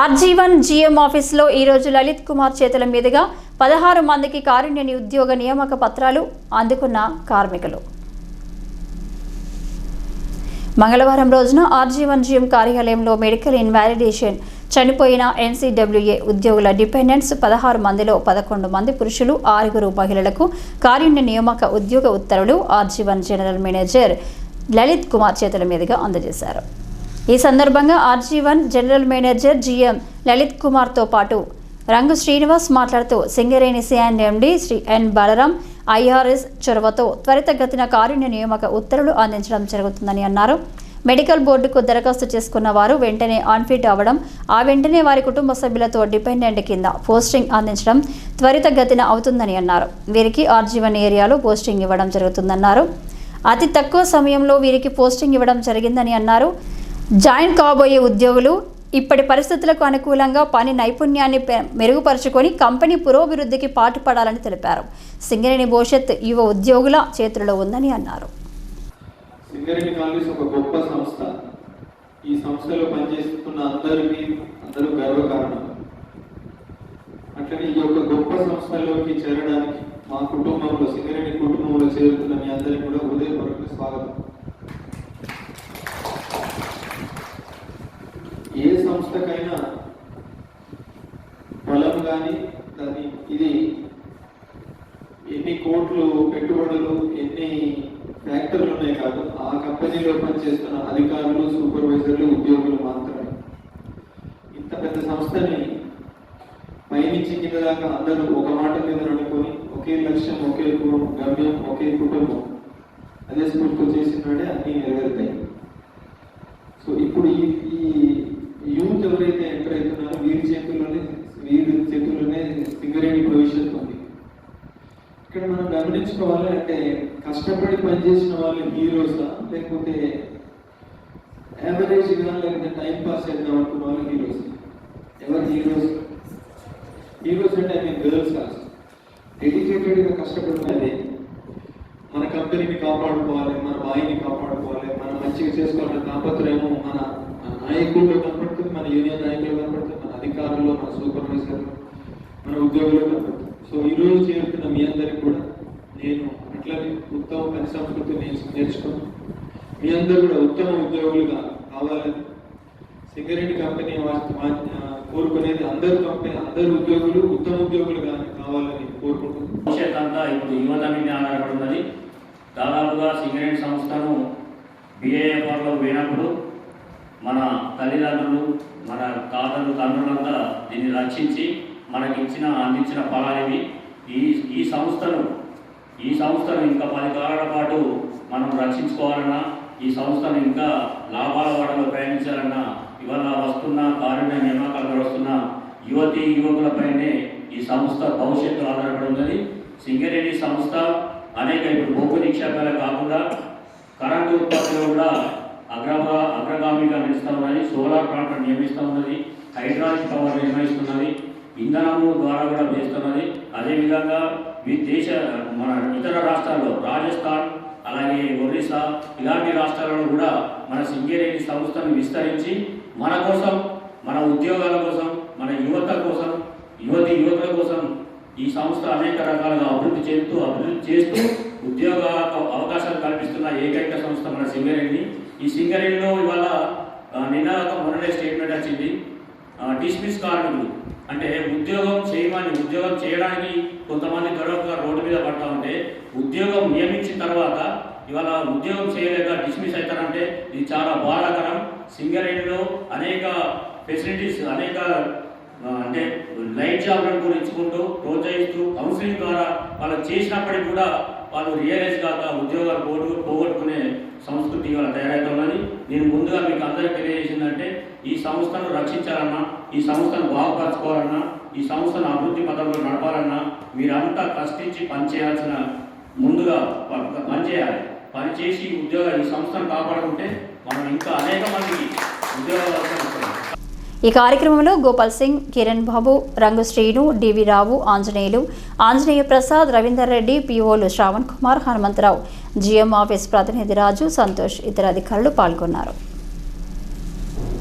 RG one GM ఆఫీసులో ఈరోజు లలిత్ కుమార్ చేతుల మీదుగా పదహారు మందికి కారుణ్యని ఉద్యోగ నియామక పత్రాలు అందుకున్న కార్మికులు. మంగళవారం రోజున ఆర్జీవన్ జీఎం కార్యాలయంలో మెడికల్ ఇన్వాలిడేషన్ చనిపోయిన ఎన్సీడబ్ల్యూఏ ఉద్యోగుల డిపెండెంట్స్ పదహారు మందిలో పదకొండు మంది పురుషులు ఆరుగురు మహిళలకు కారుణ్య నియామక ఉద్యోగ ఉత్తర్వులు RG one general manager Lalit Kumar చేతుల మీదుగా అందజేశారు. ఈ సందర్భంగా RG one general manager GM Lalit కుమార్తో పాటు రంగు శ్రీనివాస్ మాట్లాడుతూ Singareni C and MD Shri N Balram IRS చొరవతో త్వరితగతిన కారుణ్య నియామక ఉత్తర్వులు అందించడం జరుగుతుందని అన్నారు. మెడికల్ బోర్డుకు దరఖాస్తు చేసుకున్న వారు వెంటనే ఆన్ఫిట్ అవ్వడం ఆ వెంటనే వారి కుటుంబ సభ్యులతో డిపెండెంట్ కింద పోస్టింగ్ అందించడం త్వరితగతిన అవుతుందని అన్నారు. వీరికి ఆర్జీవన్ ఏరియాలో పోస్టింగ్ ఇవ్వడం జరుగుతుందన్నారు. అతి తక్కువ సమయంలో వీరికి పోస్టింగ్ ఇవ్వడం జరిగిందని అన్నారు. జాయిన్ కాబోయే ఉద్యోగులు ఇప్పటి పరిస్థితులకు అనుకూలంగా పని నైపుణ్యాన్ని మెరుగుపరుచుకొని కంపెనీ పురోభివృద్ధికి పాటుపడాలని తెలిపారు. సింగరేణి భవిష్యత్ యువ ఉద్యోగుల చేతుల్లో ఉందని అన్నారు. సింగరేణి కాలేజ్ ఒక గొప్ప సంస్థ. ఈ సంస్థలో పనిచేస్తున్న అందరికీ అందరూ గర్వకారణం. అట్లనే ఈ యొక్క గొప్ప సంస్థలోకి చేరడానికి మా కుటుంబంలో సింగరేణి కుటుంబంలో చేరుతున్న మీ అందరికీ కూడా హృదయపూర్వక స్వాగతం. సంస్థకైనా పొలం కానీ దాన్ని ఇది ఎన్ని కోట్లు పెట్టుబడులు ఎన్ని ఫ్యాక్టరీలు ఉన్నాయి కాదు ఆ కంపెనీలో పనిచేస్తున్న అధికారులు సూపర్వైజర్లు ఉద్యోగులు మాత్రమే. ఇంత పెద్ద సంస్థని పయనించి కింద దాకా అందరూ ఒక మాట మీద నడుకొని ఒకే లక్ష్యం ఒకే గమ్యం ఒకే కుటుంబం. అదే స్ఫూర్తితో చేసినాడే అన్ని నెరవేరుతాయి. సో ఇప్పుడు ఈ ఈ ఎవరైతే ఎంటర్ అవుతున్నారో వీరి చేతుల్లోనే వీరి చేతుల్లోనే సింగరేణి భవిష్యత్తు ఉంది. ఇక్కడ మనం గమనించుకోవాలి అంటే కష్టపడి పనిచేసిన వాళ్ళు హీరోసా లేకపోతే యావరేజ్గా లేకపోతే టైం పాస్ చేద్దాం అనుకున్న వాళ్ళు హీరోస్. ఎవరు హీరోస్? హీరోస్ అంటే ఐ మీన్ గర్ల్స్ కాదు. డెడికేటెడ్గా కష్టపడినది మన కంపెనీని కాపాడుకోవాలి మన బాయిని కాపాడుకోవాలి మనం మంచిగా చేసుకోవాలనే తాపత్రయము మన మన నాయకుల్లో మన యూనియన్ నాయకులు కనపడుతుంది మన అధికారుల్లో మన సూపర్వైజర్లు మన ఉద్యోగులు సో ఈ రోజు చేరుతున్న మీ అందరికి కూడా నేను అట్లనే ఉత్తమ పని సంస్కృతి నేను నేర్చుకున్నాను. మీ అందరూ కూడా ఉత్తమ ఉద్యోగులుగా కావాలని సింగరేణి కంపెనీ కోరుకునేది అందరు కంపెనీ అందరు ఉద్యోగులు ఉత్తమ ఉద్యోగులుగా కావాలని కోరుకుంటున్నాను. భవిష్యత్ అంతా ఇప్పుడు యువత మీద ఆధారపడి దాదాపుగా సింగరేణి సంస్థను బిఏఎఫ్ఆర్లో పోయినప్పుడు మన తల్లిదండ్రులు మన తాతలు తండ్రులంతా దీన్ని రక్షించి మనకి ఇచ్చిన అందించిన ఫలానివి ఈ ఈ సంస్థను ఈ సంస్థను ఇంకా పది కాలాల పాటు మనం రక్షించుకోవాలన్నా ఈ సంస్థను ఇంకా లాభాల వాడలో ప్రయాణించాలన్నా ఇవాళ వస్తున్న కారుణ్య నియామకాలు వస్తున్న యువతి యువకులపైనే ఈ సంస్థ భవిష్యత్తు ఆధారపడి ఉన్నది. సింగరేణి సంస్థ అనేక ఇప్పుడు బొగ్గు నిక్షేపాలే కాకుండా కరెంటు ఉత్పత్తిలో కూడా అగ్రభా అగ్రగామిగా నిలుస్తూ ఉన్నది. సోలార్ ప్లాంట్ నియమిస్తూ ఉన్నది. Hydraulic power నిర్వహిస్తున్నది. ఇంధనము ద్వారా కూడా వేస్తున్నది. అదేవిధంగా మీ దేశ మన ఇతర రాష్ట్రాల్లో రాజస్థాన్ అలాగే ఒరిస్సా ఇలాంటి రాష్ట్రాలలో కూడా మన సింగరేణి సంస్థను విస్తరించి మన కోసం మన ఉద్యోగాల కోసం మన యువత కోసం యువతి యువకుల కోసం ఈ సంస్థ అనేక రకాలుగా అభివృద్ధి చేస్తూ అభివృద్ధి చేస్తూ ఉద్యోగ అవకాశాలు కల్పిస్తున్న ఏకైక సంస్థ మన సింగరేణి. ఈ సింగరేణిలో ఇవాళ నిన్న ఒక మొన్ననే స్టేట్మెంట్ వచ్చింది. డిస్మిస్ కార్మికులు అంటే ఉద్యోగం చేయమని ఉద్యోగం చేయడానికి కొంతమంది గొడవగా రోడ్డు మీద పడతా ఉంటే. ఉద్యోగం నియమించిన తర్వాత ఇవాళ ఉద్యోగం చేయలేక డిస్మిస్ అవుతారంటే ఇది చాలా బాధాకరం. సింగరేణిలో అనేక ఫెసిలిటీస్ అనేక అంటే లైట్ జాబ్లను కూడా ఇచ్చుకుంటూ ప్రోత్సహిస్తూ కౌన్సిలింగ్ ద్వారా వాళ్ళు చేసినప్పటికీ కూడా వాళ్ళు రియలైజ్ కాక ఉద్యోగాలు పోగొట్టు పోగొట్టుకునే సంస్కృతి ఇవాళ తయారవుతున్నది నేను ముందుగా మీకు అందరికీ తెలియజేసిందంటే ఈ సంస్థను రక్షించాలన్నా ఈ సంస్థను బాగుపరచుకోవాలన్నా ఈ సంస్థను అభివృద్ధి పథంలో నడపాలన్నా మీరంతా కష్టించి పనిచేయాల్సిన ముందుగా పనిచేయాలి పనిచేసి చేయాలి ఉద్యోగ ఈ సంస్థను కాపాడుకుంటే మనం ఇంకా అనేక మందికి ఉద్యోగాలు ఈ కార్యక్రమంలో గోపాల్ సింగ్ కిరణ్ బాబు రంగు శ్రీను డివి రావు ఆంజనేయులు ఆంజనేయ ప్రసాద్ రవీందర్ రెడ్డి పిఓలు శ్రావణ్ కుమార్ హనుమంతరావు జిఎం ఆఫీస్ ప్రతినిధి రాజు సంతోష్ ఇతర అధికారులు పాల్గొన్నారు.